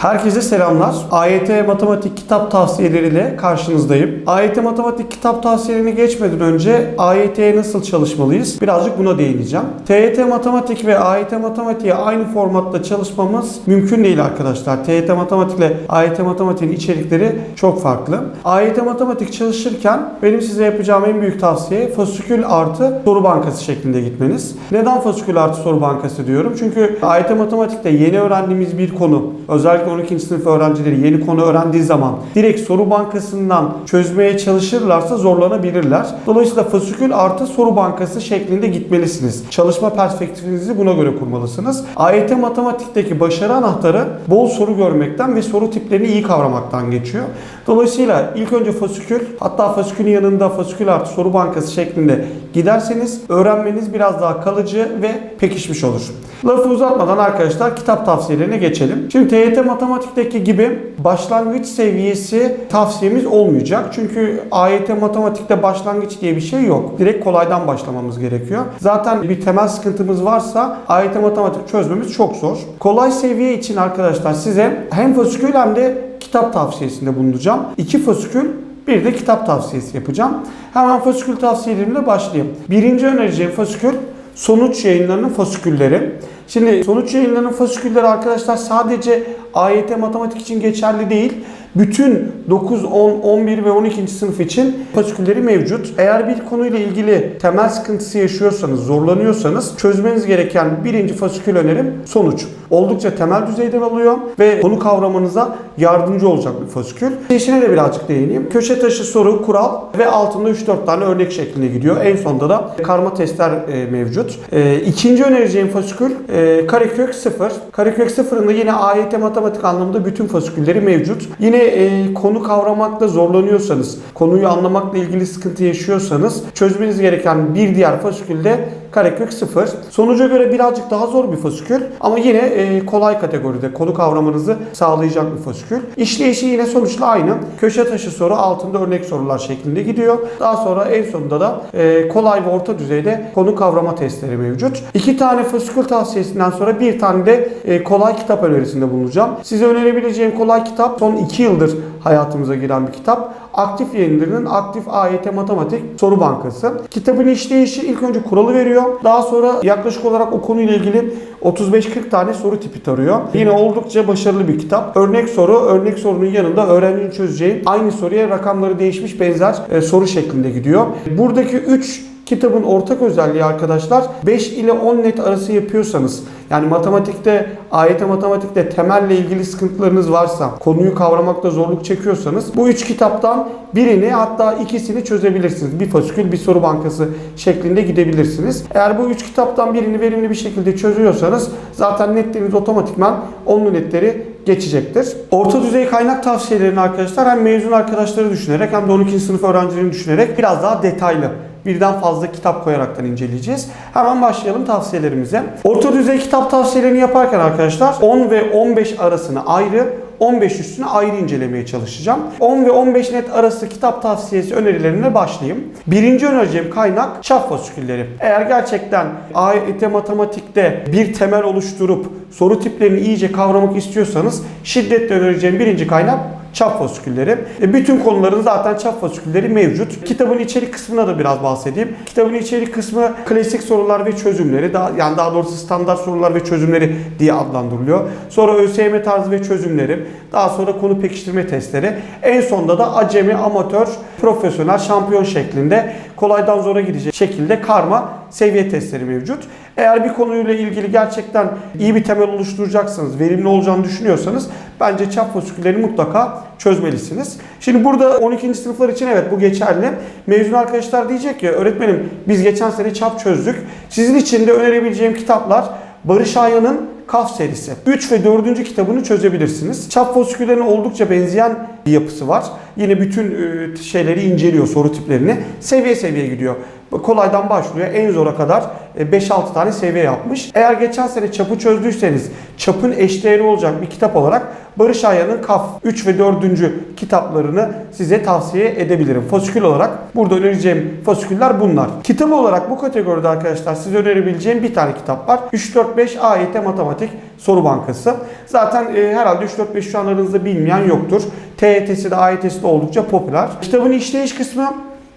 Herkese selamlar. AYT Matematik kitap tavsiyeleriyle karşınızdayım. AYT Matematik kitap tavsiyelerine geçmeden önce AYT'ye nasıl çalışmalıyız? Birazcık buna değineceğim. TYT Matematik ve AYT Matematik'e aynı formatta çalışmamız mümkün değil arkadaşlar. TYT Matematik ile AYT Matematik'in içerikleri çok farklı. AYT Matematik çalışırken benim size yapacağım en büyük tavsiye fasikül artı soru bankası şeklinde gitmeniz. Neden fasikül artı soru bankası diyorum? Çünkü AYT Matematik'te yeni öğrendiğimiz bir konu, özellikle 12. sınıf öğrencileri yeni konu öğrendiği zaman direkt soru bankasından çözmeye çalışırlarsa zorlanabilirler. Dolayısıyla fasikül artı soru bankası şeklinde gitmelisiniz. Çalışma perspektifinizi buna göre kurmalısınız. AYT Matematik'teki başarı anahtarı bol soru görmekten ve soru tiplerini iyi kavramaktan geçiyor. Dolayısıyla ilk önce fasikül, hatta fasikülün yanında fasikül artı soru bankası şeklinde giderseniz öğrenmeniz biraz daha kalıcı ve pekişmiş olur. Lafı uzatmadan arkadaşlar kitap tavsiyelerine geçelim. Şimdi TYT Matematik'teki gibi başlangıç seviyesi tavsiyemiz olmayacak. Çünkü AYT Matematik'te başlangıç diye bir şey yok. Direkt kolaydan başlamamız gerekiyor. Zaten bir temel sıkıntımız varsa AYT Matematik çözmemiz çok zor. Kolay seviye için arkadaşlar size hem fasikül hem de kitap tavsiyesinde bulunacağım. İki fasikül bir de kitap tavsiyesi yapacağım. Hemen fasikül tavsiyelerimle başlayayım. Birinci önereceğim fasikül sonuç yayınlarının fasikülleri. Şimdi sonuç yayınlarının fasikülleri arkadaşlar sadece AYT matematik için geçerli değil. Bütün 9, 10, 11 ve 12. sınıf için fasikülleri mevcut. Eğer bir konuyla ilgili temel sıkıntısı yaşıyorsanız, zorlanıyorsanız çözmeniz gereken birinci fasikül önerim sonuç. Oldukça temel düzeyden alıyor ve konu kavramanıza yardımcı olacak bir fasikül. İşine de birazcık değineyim. Köşe taşı soru, kural ve altında 3-4 tane örnek şeklinde gidiyor. En sonda da karma testler e, mevcut. E, ikinci önereceğim fasikül e, karekök 0. Karekök 0'ın da yine AYT matematik anlamında bütün fasikülleri mevcut. Yine e, konu kavramakta zorlanıyorsanız, konuyu anlamakla ilgili sıkıntı yaşıyorsanız çözmeniz gereken bir diğer fasikül de karekök 0. Sonuca göre birazcık daha zor bir fasikül ama yine e, kolay kategoride konu kavramanızı sağlayacak bir fasikül. İşleyişi yine sonuçla aynı. Köşe taşı soru altında örnek sorular şeklinde gidiyor. Daha sonra en sonunda da e, kolay ve orta düzeyde konu kavrama testleri mevcut. İki tane fasikül tavsiyesinden sonra bir tane de e, kolay kitap önerisinde bulunacağım. Size önerebileceğim kolay kitap son 2 yıldır hayatımıza giren bir kitap. Aktif yayınlarının Aktif AYT Matematik Soru Bankası. Kitabın işleyişi ilk önce kuralı veriyor. Daha sonra yaklaşık olarak o konuyla ilgili 35-40 tane soru tipi tarıyor. Yine oldukça başarılı bir kitap. Örnek soru, örnek sorunun yanında öğrencinin çözeceği aynı soruya rakamları değişmiş benzer e, soru şeklinde gidiyor. Buradaki 3 Kitabın ortak özelliği arkadaşlar 5 ile 10 net arası yapıyorsanız yani matematikte, AYT matematikte temelle ilgili sıkıntılarınız varsa, konuyu kavramakta zorluk çekiyorsanız bu üç kitaptan birini hatta ikisini çözebilirsiniz. Bir fasikül, bir soru bankası şeklinde gidebilirsiniz. Eğer bu üç kitaptan birini verimli bir şekilde çözüyorsanız zaten netleriniz otomatikman onlu netleri geçecektir. Orta düzey kaynak tavsiyelerini arkadaşlar hem mezun arkadaşları düşünerek hem de 12. sınıf öğrencilerini düşünerek biraz daha detaylı birden fazla kitap koyaraktan inceleyeceğiz. Hemen başlayalım tavsiyelerimize. Orta düzey kitap tavsiyelerini yaparken arkadaşlar 10 ve 15 arasını ayrı 15 üstüne ayrı incelemeye çalışacağım. 10 ve 15 net arası kitap tavsiyesi önerilerine başlayayım. Birinci önereceğim kaynak çap fasikülleri. Eğer gerçekten AYT matematikte bir temel oluşturup soru tiplerini iyice kavramak istiyorsanız şiddetle önereceğim birinci kaynak çap fasikülleri. E, bütün konuların zaten çap fasikülleri mevcut. Kitabın içerik kısmına da biraz bahsedeyim. Kitabın içerik kısmı klasik sorular ve çözümleri, daha, yani daha doğrusu standart sorular ve çözümleri diye adlandırılıyor. Sonra ÖSYM tarzı ve çözümleri, daha sonra konu pekiştirme testleri. En sonda da acemi, amatör, profesyonel, şampiyon şeklinde kolaydan zora gidecek şekilde karma seviye testleri mevcut. Eğer bir konuyla ilgili gerçekten iyi bir temel oluşturacaksınız, verimli olacağını düşünüyorsanız bence çap fasiküllerini mutlaka çözmelisiniz. Şimdi burada 12. sınıflar için evet bu geçerli. Mezun arkadaşlar diyecek ya öğretmenim biz geçen sene çap çözdük. Sizin için de önerebileceğim kitaplar Barış Aya'nın Kaf serisi. 3 ve 4. kitabını çözebilirsiniz. Çap fasiküllerine oldukça benzeyen bir yapısı var. Yine bütün e, şeyleri inceliyor, soru tiplerini. Seviye seviye gidiyor. Kolaydan başlıyor en zora kadar e, 5-6 tane seviye yapmış. Eğer geçen sene çapı çözdüyseniz çapın eşdeğeri olacak bir kitap olarak Barış Aya'nın KAF 3 ve 4. kitaplarını size tavsiye edebilirim. Fasikül olarak burada önereceğim fasiküller bunlar. Kitap olarak bu kategoride arkadaşlar size önerebileceğim bir tane kitap var. 3-4-5 AYT Matematik Soru Bankası. Zaten e, herhalde 3-4-5 şu an aranızda bilmeyen yoktur. TYT'si de AYT'si de oldukça popüler. Kitabın işleyiş kısmı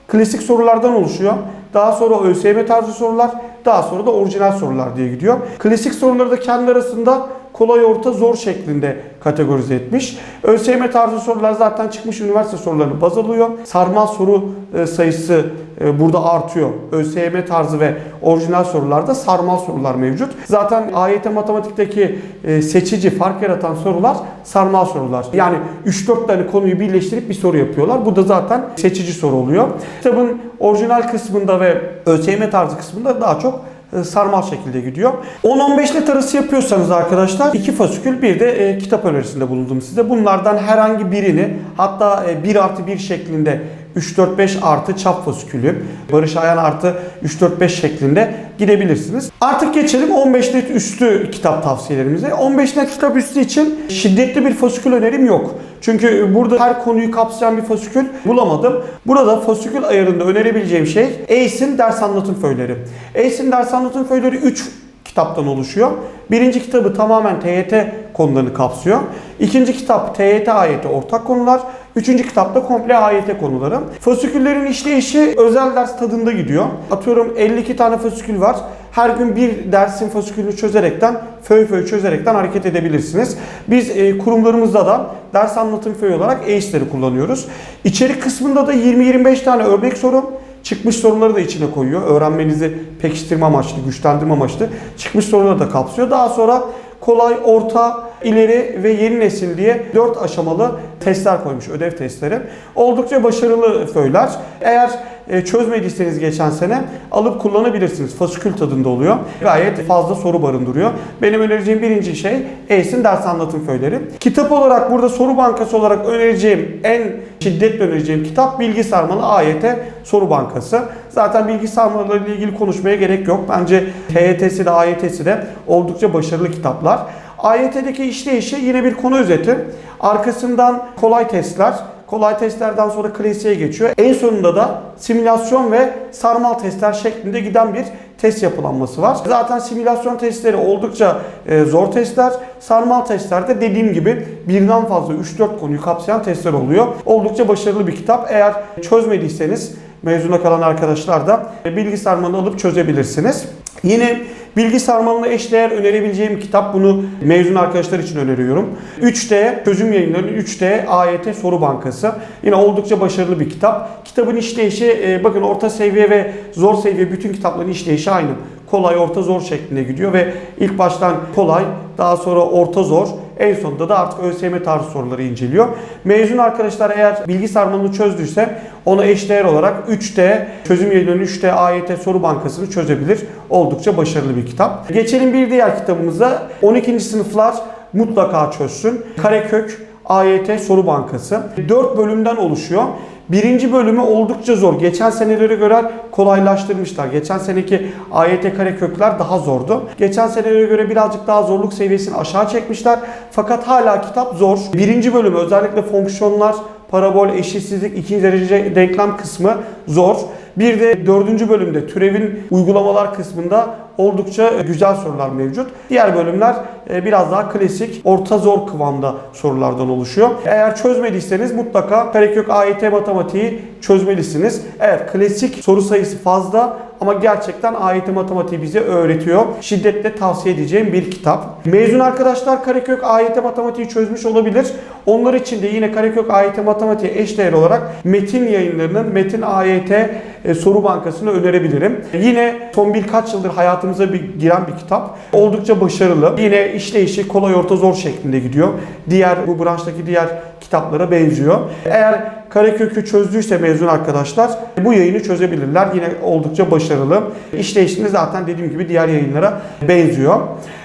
klasik sorulardan oluşuyor. Daha sonra ÖSYM tarzı sorular, daha sonra da orijinal sorular diye gidiyor. Klasik soruları da kendi arasında kolay, orta, zor şeklinde kategorize etmiş. ÖSYM tarzı sorular zaten çıkmış üniversite sorularını baz alıyor. Sarmal soru e, sayısı e, burada artıyor. ÖSYM tarzı ve orijinal sorularda sarmal sorular mevcut. Zaten AYT matematikteki e, seçici, fark yaratan sorular sarmal sorular. Yani 3-4 tane konuyu birleştirip bir soru yapıyorlar. Bu da zaten seçici soru oluyor. Kitabın orijinal kısmında ve ÖSYM tarzı kısmında daha çok e, sarmal şekilde gidiyor. 10-15 net arası yapıyorsanız arkadaşlar iki fasikül bir de e, kitap önerisinde bulundum size. Bunlardan herhangi birini hatta e, 1 artı 1 şeklinde 3-4-5 artı çap fasikülü, Barış Ayan artı 3-4-5 şeklinde gidebilirsiniz. Artık geçelim 15 net üstü kitap tavsiyelerimize. 15 net kitap üstü için şiddetli bir fasikül önerim yok. Çünkü burada her konuyu kapsayan bir fasikül bulamadım. Burada fasikül ayarında önerebileceğim şey ACE'in ders anlatım föyleri. ACE'in ders anlatım föyleri 3 kitaptan oluşuyor. Birinci kitabı tamamen TYT konularını kapsıyor. İkinci kitap TYT AYT ortak konular. Üçüncü kitapta komple AYT konuları. Fasiküllerin işleyişi özel ders tadında gidiyor. Atıyorum 52 tane fasikül var. Her gün bir dersin fasikülünü çözerekten, föy föy çözerekten hareket edebilirsiniz. Biz e, kurumlarımızda da ders anlatım föyü olarak ACE'leri kullanıyoruz. İçerik kısmında da 20-25 tane örnek soru, Çıkmış soruları da içine koyuyor. Öğrenmenizi pekiştirme amaçlı, güçlendirme amaçlı çıkmış soruları da kapsıyor. Daha sonra kolay, orta, ileri ve yeni nesil diye 4 aşamalı testler koymuş, ödev testleri. Oldukça başarılı föyler. Eğer e, çözmediyseniz geçen sene alıp kullanabilirsiniz. Fasikül tadında oluyor. Gayet fazla soru barındırıyor. Benim önereceğim birinci şey ACE'in ders anlatım föyleri. Kitap olarak burada soru bankası olarak önereceğim en şiddetle önereceğim kitap Bilgi Sarmalı AYT Soru Bankası. Zaten bilgi sarmalarıyla ilgili konuşmaya gerek yok. Bence TYT'si de AYT'si de oldukça başarılı kitaplar. AYT'deki işleyişi yine bir konu özeti. Arkasından kolay testler, Kolay testlerden sonra klasiğe geçiyor. En sonunda da simülasyon ve sarmal testler şeklinde giden bir test yapılanması var. Zaten simülasyon testleri oldukça e, zor testler. Sarmal testlerde dediğim gibi birden fazla 3-4 konuyu kapsayan testler oluyor. Oldukça başarılı bir kitap. Eğer çözmediyseniz mezuna kalan arkadaşlar da e, bilgi alıp çözebilirsiniz. Yine bilgi sarmalına eşdeğer önerebileceğim kitap bunu mezun arkadaşlar için öneriyorum. 3D çözüm yayınları 3D AYT soru bankası. Yine oldukça başarılı bir kitap. Kitabın işleyişi e, bakın orta seviye ve zor seviye bütün kitapların işleyişi aynı. Kolay, orta, zor şeklinde gidiyor ve ilk baştan kolay, daha sonra orta zor, en sonunda da artık ÖSYM tarzı soruları inceliyor. Mezun arkadaşlar eğer bilgi sarmalını çözdüyse ona eşdeğer olarak 3D çözüm yayınlarının 3D AYT soru bankasını çözebilir. Oldukça başarılı bir kitap. Geçelim bir diğer kitabımıza. 12. sınıflar mutlaka çözsün. Karekök AYT soru bankası. 4 bölümden oluşuyor. Birinci bölümü oldukça zor. Geçen senelere göre kolaylaştırmışlar. Geçen seneki AYT karekökler daha zordu. Geçen senelere göre birazcık daha zorluk seviyesini aşağı çekmişler. Fakat hala kitap zor. Birinci bölümü özellikle fonksiyonlar, parabol, eşitsizlik, ikinci derece denklem kısmı zor. Bir de dördüncü bölümde türevin uygulamalar kısmında oldukça güzel sorular mevcut. Diğer bölümler e, biraz daha klasik, orta zor kıvamda sorulardan oluşuyor. Eğer çözmediyseniz mutlaka Karekök AYT matematiği çözmelisiniz. Evet klasik soru sayısı fazla ama gerçekten AYT matematiği bize öğretiyor. Şiddetle tavsiye edeceğim bir kitap. Mezun arkadaşlar Karekök AYT matematiği çözmüş olabilir. Onlar için de yine Karekök AYT matematiği eşdeğer olarak Metin yayınlarının Metin AYT e, soru bankasını önerebilirim. Yine son birkaç yıldır hayatımıza bir giren bir kitap. Oldukça başarılı. Yine işleyişi kolay orta zor şeklinde gidiyor. Diğer bu branştaki diğer kitaplara benziyor. Eğer karekökü çözdüyse mezun arkadaşlar bu yayını çözebilirler. Yine oldukça başarılı. İşleyişinde zaten dediğim gibi diğer yayınlara benziyor.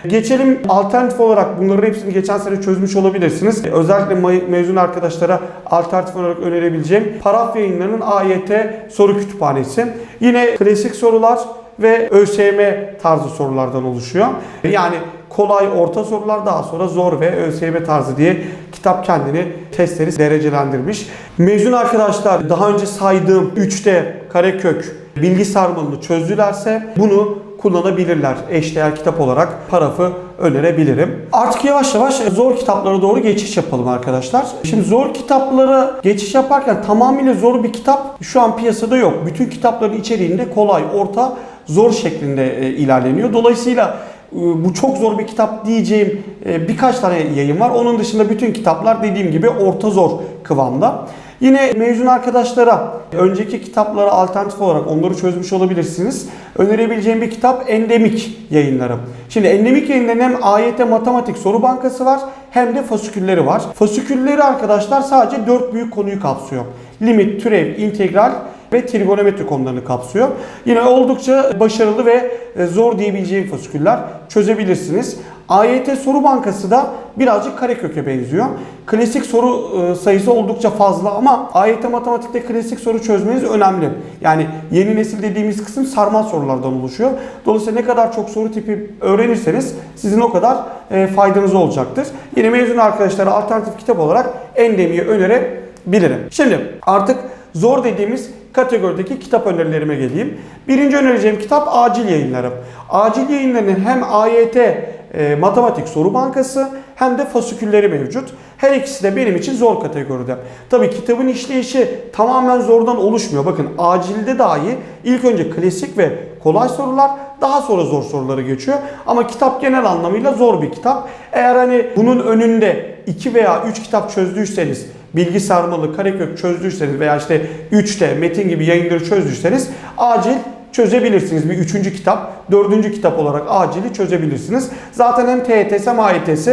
Geçelim alternatif olarak bunların hepsini geçen sene çözmüş olabilirsiniz. Özellikle me- mezun arkadaşlara alternatif olarak önerebileceğim Paraf yayınlarının AYT soru kütüphanesi. Yine klasik sorular ve ÖSYM tarzı sorulardan oluşuyor. Yani kolay orta sorular daha sonra zor ve ÖSYM tarzı diye kitap kendini testleri derecelendirmiş. Mezun arkadaşlar daha önce saydığım 3'te karekök bilgi sarmalını çözdülerse bunu kullanabilirler. Eşdeğer kitap olarak parafı önerebilirim. Artık yavaş yavaş zor kitaplara doğru geçiş yapalım arkadaşlar. Şimdi zor kitaplara geçiş yaparken tamamıyla zor bir kitap şu an piyasada yok. Bütün kitapların içeriğinde kolay, orta, zor şeklinde e, ilerleniyor. Dolayısıyla bu çok zor bir kitap diyeceğim e, birkaç tane yayın var. Onun dışında bütün kitaplar dediğim gibi orta zor kıvamda. Yine mezun arkadaşlara önceki kitaplara alternatif olarak onları çözmüş olabilirsiniz. Önerebileceğim bir kitap Endemik yayınları. Şimdi Endemik yayınların hem AYT matematik soru bankası var hem de fasikülleri var. Fasikülleri arkadaşlar sadece 4 büyük konuyu kapsıyor. Limit, türev, integral ve trigonometri konularını kapsıyor. Yine oldukça başarılı ve e, zor diyebileceğim fasiküller çözebilirsiniz. AYT soru bankası da birazcık kareköke benziyor. Klasik soru e, sayısı oldukça fazla ama AYT matematikte klasik soru çözmeniz önemli. Yani yeni nesil dediğimiz kısım sarmal sorulardan oluşuyor. Dolayısıyla ne kadar çok soru tipi öğrenirseniz sizin o kadar e, faydanız olacaktır. Yine mezun arkadaşlara alternatif kitap olarak Endemi'yi önerebilirim. Şimdi artık zor dediğimiz kategorideki kitap önerilerime geleyim. Birinci önereceğim kitap acil yayınlarım. Acil yayınlarının hem AYT e, matematik soru bankası hem de fasikülleri mevcut. Her ikisi de benim için zor kategoride. Tabii kitabın işleyişi tamamen zordan oluşmuyor. Bakın acilde dahi ilk önce klasik ve kolay sorular daha sonra zor soruları geçiyor. Ama kitap genel anlamıyla zor bir kitap. Eğer hani bunun önünde 2 veya 3 kitap çözdüyseniz bilgi sarmalı, karekök çözdüyseniz veya işte 3'te metin gibi yayınları çözdüyseniz acil çözebilirsiniz. Bir üçüncü kitap, dördüncü kitap olarak acili çözebilirsiniz. Zaten hem TYTS hem AYTS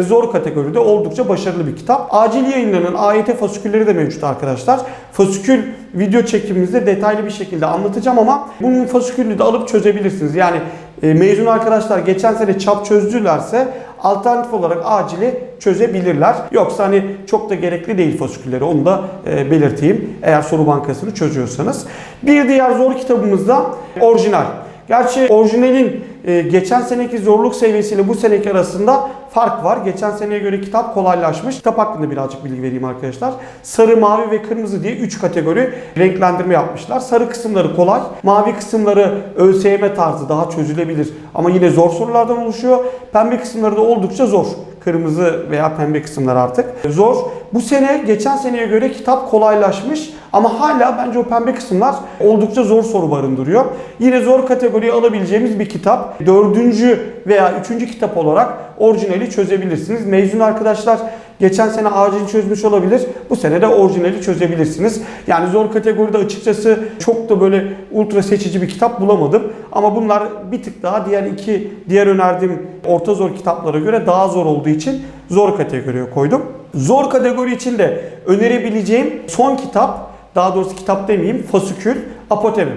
zor kategoride oldukça başarılı bir kitap. Acil yayınlarının AYT fasikülleri de mevcut arkadaşlar. Fasikül video çekimimizde detaylı bir şekilde anlatacağım ama bunun fasikülünü de alıp çözebilirsiniz. Yani e, mezun arkadaşlar geçen sene çap çözdülerse alternatif olarak acili çözebilirler. Yoksa hani çok da gerekli değil fasikülleri onu da e, belirteyim eğer soru bankasını çözüyorsanız. Bir diğer zor kitabımız da orijinal. Gerçi orijinalin e, geçen seneki zorluk seviyesiyle bu seneki arasında fark var. Geçen seneye göre kitap kolaylaşmış. Kitap hakkında birazcık bilgi vereyim arkadaşlar. Sarı, mavi ve kırmızı diye 3 kategori renklendirme yapmışlar. Sarı kısımları kolay, mavi kısımları ÖSYM tarzı daha çözülebilir ama yine zor sorulardan oluşuyor. Pembe kısımları da oldukça zor. Kırmızı veya pembe kısımlar artık zor. Bu sene geçen seneye göre kitap kolaylaşmış ama hala bence o pembe kısımlar oldukça zor soru barındırıyor. Yine zor kategoriye alabileceğimiz bir kitap. Dördüncü veya üçüncü kitap olarak orijinali çözebilirsiniz. Mezun arkadaşlar geçen sene acil çözmüş olabilir. Bu sene de orijinali çözebilirsiniz. Yani zor kategoride açıkçası çok da böyle ultra seçici bir kitap bulamadım. Ama bunlar bir tık daha diğer iki diğer önerdiğim orta zor kitaplara göre daha zor olduğu için zor kategoriye koydum. Zor kategori için de önerebileceğim son kitap, daha doğrusu kitap demeyeyim, fasikül, apotemi.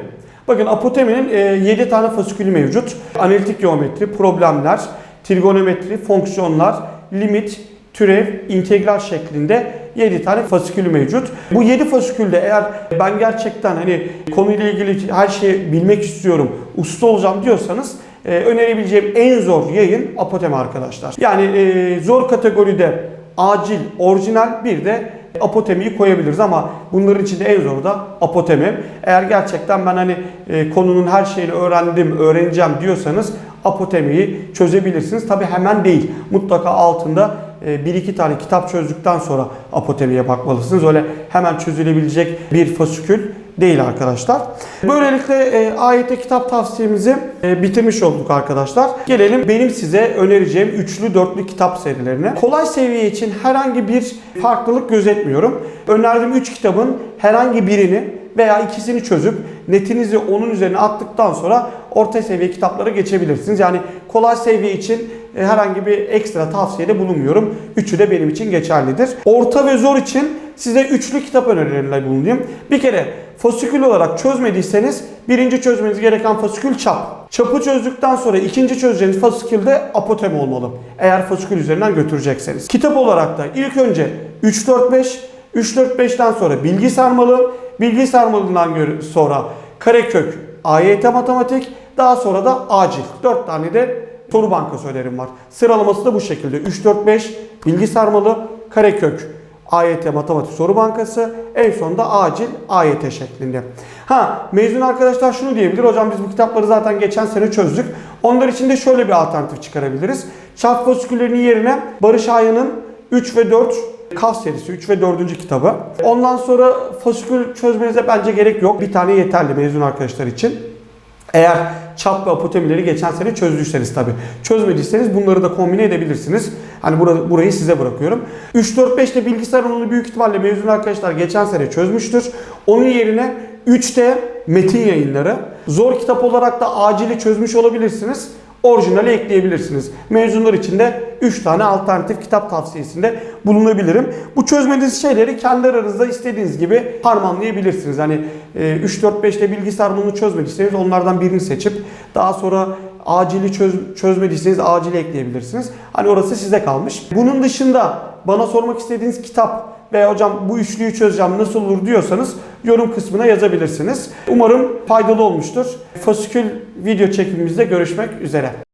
Bakın apoteminin 7 tane fasikülü mevcut. Analitik geometri, problemler, trigonometri, fonksiyonlar, limit, türev, integral şeklinde 7 tane fasikülü mevcut. Bu 7 fasikülde eğer ben gerçekten hani konuyla ilgili her şeyi bilmek istiyorum, usta olacağım diyorsanız e, önerebileceğim en zor yayın apotemi arkadaşlar. Yani e, zor kategoride acil, orijinal bir de apotemiyi koyabiliriz ama bunların içinde en zoru da apotemi. Eğer gerçekten ben hani e, konunun her şeyini öğrendim, öğreneceğim diyorsanız apotemiyi çözebilirsiniz. Tabi hemen değil. Mutlaka altında bir iki tane kitap çözdükten sonra apotemiye bakmalısınız. Öyle hemen çözülebilecek bir fasikül değil arkadaşlar. Böylelikle e, AYT kitap tavsiyemizi e, bitirmiş olduk arkadaşlar. Gelelim benim size önereceğim üçlü dörtlü kitap serilerine. Kolay seviye için herhangi bir farklılık gözetmiyorum. Önerdiğim 3 kitabın herhangi birini veya ikisini çözüp netinizi onun üzerine attıktan sonra orta seviye kitaplara geçebilirsiniz. Yani kolay seviye için herhangi bir ekstra tavsiyede bulunmuyorum. Üçü de benim için geçerlidir. Orta ve zor için size üçlü kitap önerilerinde bulunayım. Bir kere fasikül olarak çözmediyseniz birinci çözmeniz gereken fasikül çap. Çapı çözdükten sonra ikinci çözeceğiniz fasikül de apotema olmalı. Eğer fasikül üzerinden götürecekseniz. Kitap olarak da ilk önce 3-4-5, 3-4-5'ten sonra bilgi sarmalı, bilgi sarmalından sonra karekök, AYT matematik, daha sonra da acil. 4 tane de soru bankası önerim var. Sıralaması da bu şekilde. 3-4-5, bilgi sarmalı, karekök, AYT matematik soru bankası, en sonunda acil AYT şeklinde. Ha mezun arkadaşlar şunu diyebilir. Hocam biz bu kitapları zaten geçen sene çözdük. Onlar için de şöyle bir alternatif çıkarabiliriz. Çarp fasiküllerinin yerine Barış Aya'nın 3 ve 4 Kaf serisi 3 ve 4. kitabı. Ondan sonra fasikül çözmenize bence gerek yok. Bir tane yeterli mezun arkadaşlar için. Eğer çap ve apotemileri geçen sene çözdüyseniz tabi. Çözmediyseniz bunları da kombine edebilirsiniz. Hani bura- burayı size bırakıyorum. 3-4-5'te bilgisayar alanını büyük ihtimalle mezun arkadaşlar geçen sene çözmüştür. Onun yerine 3'te metin yayınları. Zor kitap olarak da acili çözmüş olabilirsiniz. Orijinali ekleyebilirsiniz. Mezunlar için de 3 tane alternatif kitap tavsiyesinde bulunabilirim. Bu çözmediğiniz şeyleri kendi aranızda istediğiniz gibi harmanlayabilirsiniz. Hani e, 3-4-5'te bilgi sarmalını çözmediyseniz onlardan birini seçip daha sonra acili çöz, çözmediyseniz acili ekleyebilirsiniz. Hani orası size kalmış. Bunun dışında bana sormak istediğiniz kitap ve hocam bu üçlüyü çözeceğim nasıl olur diyorsanız yorum kısmına yazabilirsiniz. Umarım faydalı olmuştur. Fasikül video çekimimizde görüşmek üzere.